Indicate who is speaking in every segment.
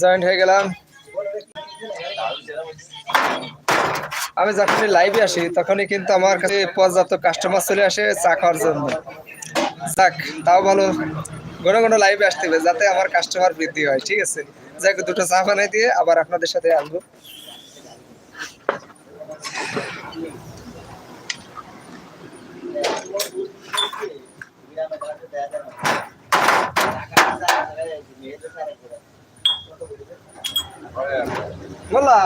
Speaker 1: Joint হয়ে গেলাম। আমি যখনই লাইভে আসি, তখনই কিন্তু আমার কাছে পর্যাপ্ত কাস্টমার চলে আসে চা খাওয়ার জন্য। যাক, তাও ভালো। ঘন ঘন লাইভে আসতে হবে যাতে আমার কাস্টমার বৃদ্ধি হয়, ঠিক আছে? যাক, দুটো চা বানাই দিয়ে আবার আপনাদের সাথে আসব। বললা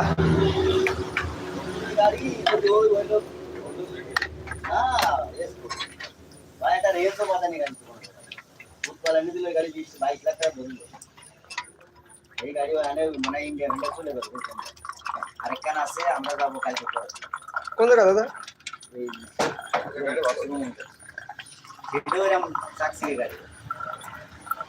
Speaker 2: এই গাড়ি মানে ইন্ডিয়া চলে গেল আরেকখান আছে আমরা যাব কালকে
Speaker 1: কোন জায়গা দাদা
Speaker 2: এই গাড়ি ছিল তার গাড়ি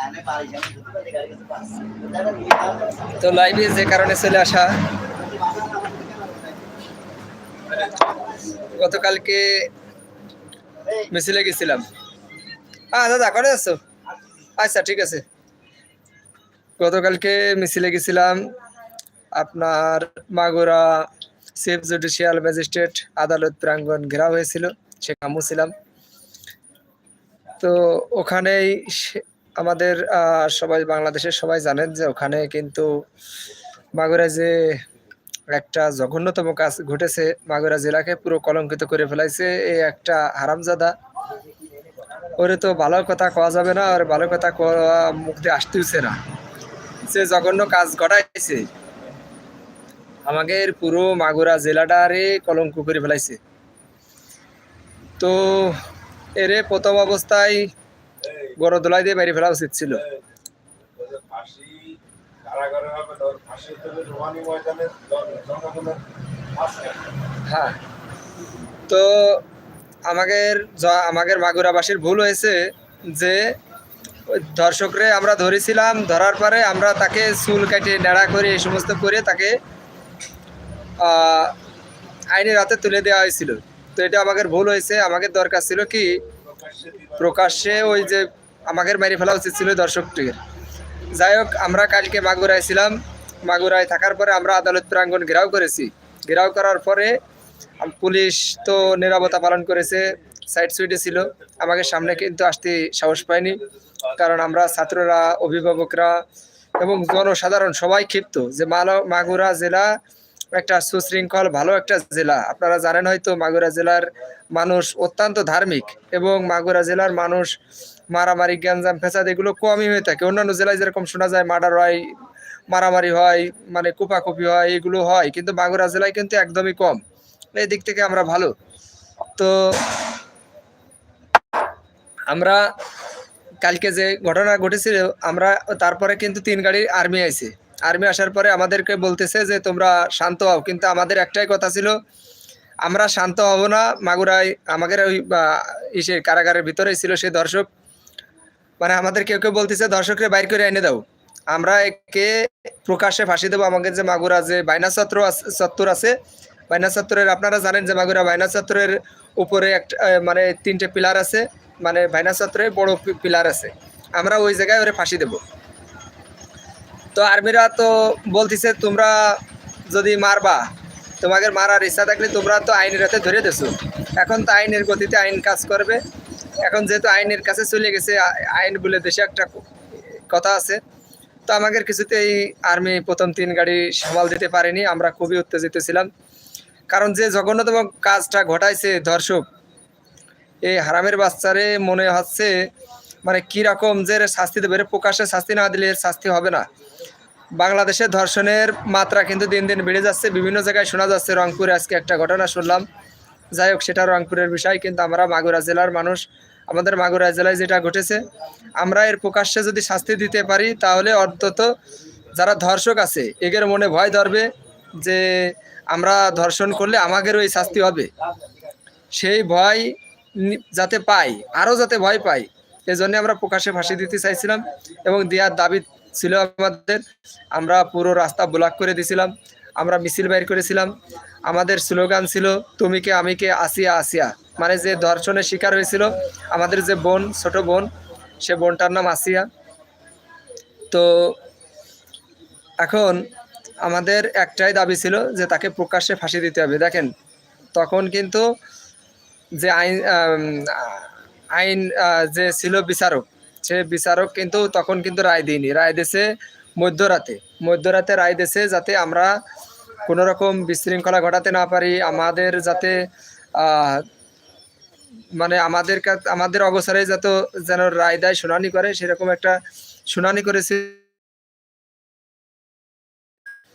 Speaker 2: এনে বাড়ি যাবে যদি বাড়ি গাড়ি কাছে পাস দাদা নিয়ে যাও
Speaker 1: তো লাইভে যে কারণে চলে আসা গতকালকে মিছিলে গেছিলাম। হ্যাঁ দাদা করে আছো। আচ্ছা ঠিক আছে। গতকালকে মিছিলে গেছিলাম। আপনার মাগুরা চিফ জুডিশিয়াল ম্যাজিস্ট্রেট আদালত প্রাঙ্গণ ঘেরা হয়েছিল সেখানেও ছিলাম। তো ওখানেই আমাদের সবাই বাংলাদেশের সবাই জানেন যে ওখানে কিন্তু মাগুরা যে একটা জঘন্যতম কাজ ঘটেছে, মাগুরা জেলাকে পুরো কলঙ্কিত করে ফেলাইছে এই একটা হারামজাদা। ওরে তো ভালো কথা কওয়া যাবে না, আর ভালো কথা মুখ দিয়ে আসতেছে না। যে জঘন্য কাজ ঘটাইছে আমাদের পুরো মাগুরা জেলাটারে কলঙ্ক করে ফেলাইছে তো এরে প্রথম অবস্থায় বড় দোলাই দিয়ে বাইরে ফেলা উচিত ছিল। হ্যাঁ তো আমাদের আমাদের মাগুরাবাসীর ভুল হয়েছে যে দর্শকরে আমরা ধরেছিলাম, ধরার পরে আমরা তাকে চুল কাটে নেড়া করে এই সমস্ত করে তাকে আইনের হাতে তুলে দেওয়া হয়েছিল। তো এটা আমাদের ভুল হয়েছে। আমাদের দরকার ছিল কি,
Speaker 3: প্রকাশ্যে
Speaker 1: ওই যে আমাদের মেরে ফেলা উচিত ছিল দর্শকটির যাই হোক, আমরা কালকে মাগুরায় ছিলাম। মাগুরায় থাকার পরে আমরা আদালত প্রাঙ্গণ ঘেরাও করেছি। ঘেরাও করার পরে পুলিশ তো নিরাপত্তা পালন করেছে, সাইড সুইডে ছিল। আমাকে সামনে কিন্তু আসতে সাহস পায়নি, কারণ আমরা ছাত্ররা, অভিভাবকরা এবং জনসাধারণ সবাই ক্ষিপ্ত যে মাগুরা জেলা একটা সুশৃঙ্খল, ভালো একটা জেলা। আপনারা জানেন হয়তো মাগুরা জেলার মানুষ অত্যন্ত ধার্মিক এবং মাগুরা জেলার মানুষ মারামারি, গ্যাঞ্জাম ফেসাদ এগুলো কমই হয়ে থাকে। অন্যান্য জেলায় যেরকম শোনা যায়, মার্ডার হয়, মারামারি হয় মানে কুপাকুপি হয়, এগুলো হয়। কিন্তু মাগুরা জেলায় কিন্তু একদমই কম। এই দিক থেকে আমরা ভালো। তো আমরা কালকে যে ঘটনা ঘটেছিল, আমরা তারপরে কিন্তু তিন গাড়ির আর্মি আইছে। আর্মি আসার পরে আমাদেরকে বলতেছে যে, তোমরা শান্ত হও। কিন্তু আমাদের একটাই কথা ছিল, আমরা শান্ত হব না। মাগুরায় আমাদের ওই ইসে কারাগারের ভিতরেই ছিল সে দর্শক। মানে আমাদের কেউ কেউ বলতেছে, দর্শকরে বাইর করে এনে দাও। আমরা একে প্রকাশ্যে ফাঁসি দেবো। আমাদের যে মাগুরা যে বাইনা আছে- চত্বর আছে, বাইনা চত্বরের আপনারা জানেন যে মাগুরা বাইনা চত্বরের উপরে একটা মানে তিনটে পিলার আছে। মানে বাইনা চত্বরে বড় পিলার আছে। আমরা ওই জায়গায় ওরে ফাঁসি দেবো। তো আর্মিরা তো বলতেছে, তোমরা যদি মারবা, তোমাদের মারার ইচ্ছা থাকলে তোমরা তো আইনের হাতে ধরে দেছো। এখন তো আইনের গতিতে আইন কাজ করবে। এখন যেহেতু আইনের কাছে চলে গেছে আইন বলে দেশে একটা কথা আছে। তো আমাদের কিছুতেই আর্মি প্রথম তিন গাড়ি সামাল দিতে পারেনি, আমরা খুবই উত্তেজিত ছিলাম। কারণ যে জঘন্যতম কাজটা ঘটাইছে ধর্ষক এই হারামের বাচ্চারে মনে হচ্ছে মানে কীরকম যে শাস্তি দেবে প্রকাশ্যে শাস্তি না দিলে শাস্তি হবে না। বাংলাদেশে ধর্ষণের মাত্রা কিন্তু দিন দিন বেড়ে যাচ্ছে। বিভিন্ন জায়গায় শোনা যাচ্ছে রংপুরে আজকে একটা ঘটনা শুনলাম। যাই হোক, সেটা রংপুরের বিষয়, কিন্তু আমরা মাগুরা জেলার মানুষ। আমাদের মাগুরা জেলায় যেটা ঘটেছে, আমরা এর প্রকাশ্যে যদি শাস্তি দিতে পারি, তাহলে অন্তত যারা ধর্ষক আছে এগের মনে ভয় ধরবে যে আমরা ধর্ষণ করলে আমাদেরও এই শাস্তি হবে। সেই ভয় যাতে পাই আরও যাতে ভয় পাই এজন্য আমরা প্রকাশ্যে ফাঁসি দিতে চাইছিলাম এবং দেওয়ার দাবি ছিল আমাদের। আমরা পুরো রাস্তা ব্লক করে দিছিলাম আমরা মিছিল বাইর করেছিলাম। আমাদের স্লোগান ছিল, তুমি কে, আমি কে, আসিয়া আসিয়া। মানে যে ধর্ষণের শিকার হয়েছিল, আমাদের যে বোন, ছোট বোন, সে বোনটার নাম আসিয়া। তো এখন আমাদের একটাই দাবি ছিল যে তাকে প্রকাশ্যে ফাঁসি দিতে হবে। দেখেন, তখন কিন্তু যে আইন আইন যে ছিল বিচারক, সে বিচারক কিন্তু তখন কিন্তু রায় দিইনি। রায় দিয়েছে মধ্যরাতে। মধ্যরাতে রায় দিয়েছে যাতে আমরা কোনো রকম বিশৃঙ্খলা ঘটাতে না পারি, আমাদের যাতে মানে আমাদের আমাদের অবসরে যত যেন রায় দেয়, শুনানি করে, সেরকম একটা শুনানি করেছে।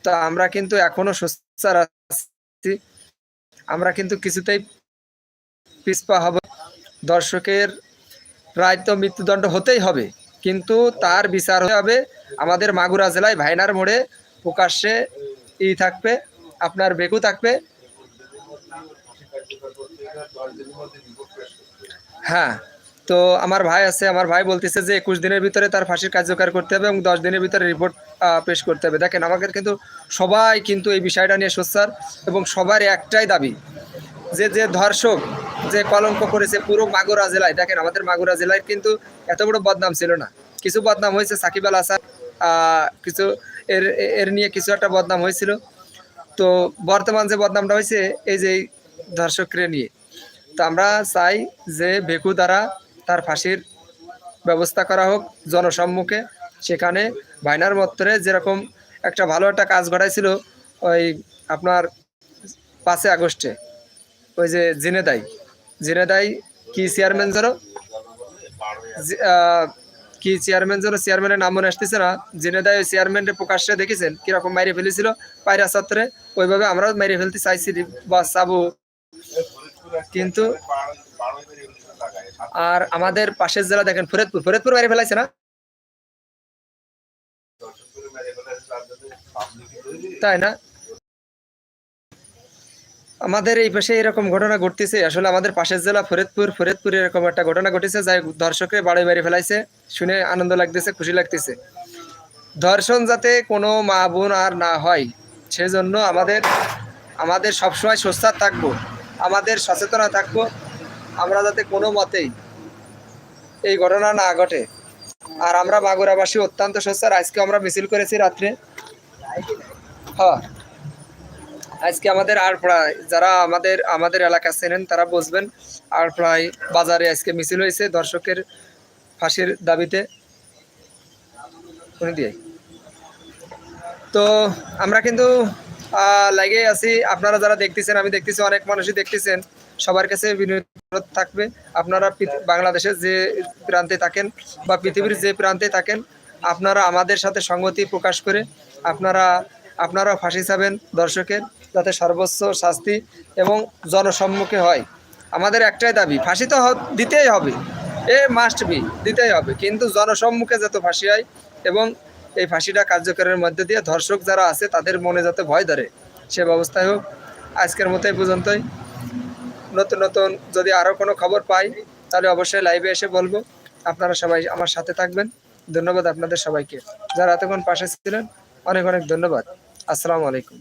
Speaker 1: তা আমরা কিন্তু এখনও সোচ্চার আছি। আমরা কিন্তু কিছুতেই পিছপা হব দর্শকের রায় তো মৃত্যুদণ্ড হতেই হবে কিন্তু তার বিচার হবে আমাদের মাগুরা জেলায়, ভাইনার মোড়ে প্রকাশ্যে ই থাকবে, আপনার বেকু থাকবে। হ্যাঁ তো আমার ভাই আছে, আমার ভাই বলতেছে যে একুশ দিনের ভিতরে তার ফাঁসির কার্যকর করতে হবে এবং দশ দিনের ভিতরে রিপোর্ট পেশ করতে হবে দেখেন, আমাদের কিন্তু সবাই কিন্তু এই বিষয়টা নিয়ে সোচ্চার এবং সবার একটাই দাবি যে যে ধর্ষক যে কলঙ্ক করেছে পুরো মাগুরা জেলায় দেখেন আমাদের মাগুরা জেলায় কিন্তু এত বড় বদনাম ছিল না। কিছু বদনাম হয়েছে সাকিব আল হাসান কিছু এর এর নিয়ে কিছু একটা বদনাম হয়েছিল। তো বর্তমান যে বদনামটা হয়েছে, এই যে ধর্ষকরে নিয়ে। তো আমরা চাই যে ভেকু দ্বারা তার ফাঁসির ব্যবস্থা করা হোক জনসম্মুখে। সেখানে ভাইনার মত্তরে যেরকম একটা ভালো একটা কাজ ঘটাইছিল ওই আপনার পাঁচই আগস্টে। ওই যে জিনেদাই। জিনেদাই কি চেয়ারম্যান যেন জি- কি চেয়ারম্যান যেন চেয়ারম্যানের নাম মনে আসতেছে না। জিনেদাই ওই চেয়ারম্যানের প্রকাশ্যে দেখেছেন, কীরকম মাইরে ফেলেছিল? পায়রা ছাত্রে, ওইভাবে আমরাও মেরে ফেলতে চাইছি বা চাবো। কিন্তু আর আমাদের পাশের জেলা দেখেন, ফরিদপুর ফরিদপুর মেরে ফেলাইছে না?
Speaker 3: তাই করে মেরে ফেলেছে, তার জন্য public এ তৈরি।
Speaker 1: তাই না আমাদের এই পাশে এরকম ঘটনা ঘটতেছে। আসলে আমাদের পাশের জেলা ফরিদপুর ফরিদপুর এরকম একটা ঘটনা ঘটেছে যাই দর্শকের বাড়ি মেরে ফেলাইছে। শুনে আনন্দ লাগতেছে, খুশি লাগতেছে। ধর্ষণ যাতে কোনো মা বোন আর না হয়, সেজন্য আমাদের আমাদের সবসময় সোচ্চার থাকব, আমাদের সচেতনা থাকব, আমরা যাতে কোনো মতেই এই ঘটনা না ঘটে। আর আমরা মাগুরাবাসী অত্যন্ত সোচ্চার আজকে আমরা মিছিল করেছি রাত্রে। হ্যাঁ। আজকে আমাদের আর প্রায়, যারা আমাদের আমাদের এলাকা চেনেন, তারা বুঝবেন প্রায় বাজারে আজকে মিছিল হয়েছে দর্শকের ফাঁসির দাবিতে। শুনে দিয়ে। তো আমরা কিন্তু লাগে আছি। আপনারা যারা দেখতেছেন, আমি দেখতেছি, অনেক মানুষই দেখতেছেন। সবার কাছে বিনোদ থাকবে, আপনারা বাংলাদেশের যে প্রান্তে থাকেন বা পৃথিবীর যে প্রান্তে থাকেন, আপনারা আমাদের সাথে সঙ্গতি প্রকাশ করে, আপনারা আপনারা ফাঁসি চাবেন দর্শকের, যাতে সর্বোচ্চ শাস্তি এবং জনসম্মুখে হয়। আমাদের একটাই দাবি, ফাঁসি তো দিতেই হবে। এ মাস্ট বি দিতেই হবে। কিন্তু জনসম্মুখে যাতে ফাঁসি হয় এবং এই ফাঁসিটা কার্যকরের মধ্যে দিয়ে ধর্ষক যারা আছে, তাদের মনে যাতে ভয় ধরে, সে ব্যবস্থায় হোক। আজকের মতো এই পর্যন্তই। নতুন নতুন যদি আরও কোনো খবর পাই, তাহলে অবশ্যই লাইভে এসে বলব। আপনারা সবাই আমার সাথে থাকবেন। ধন্যবাদ আপনাদের সবাইকে। যারা এতক্ষণ পাশে ছিলেন, অনেক অনেক ধন্যবাদ। আসসালামু আলাইকুম।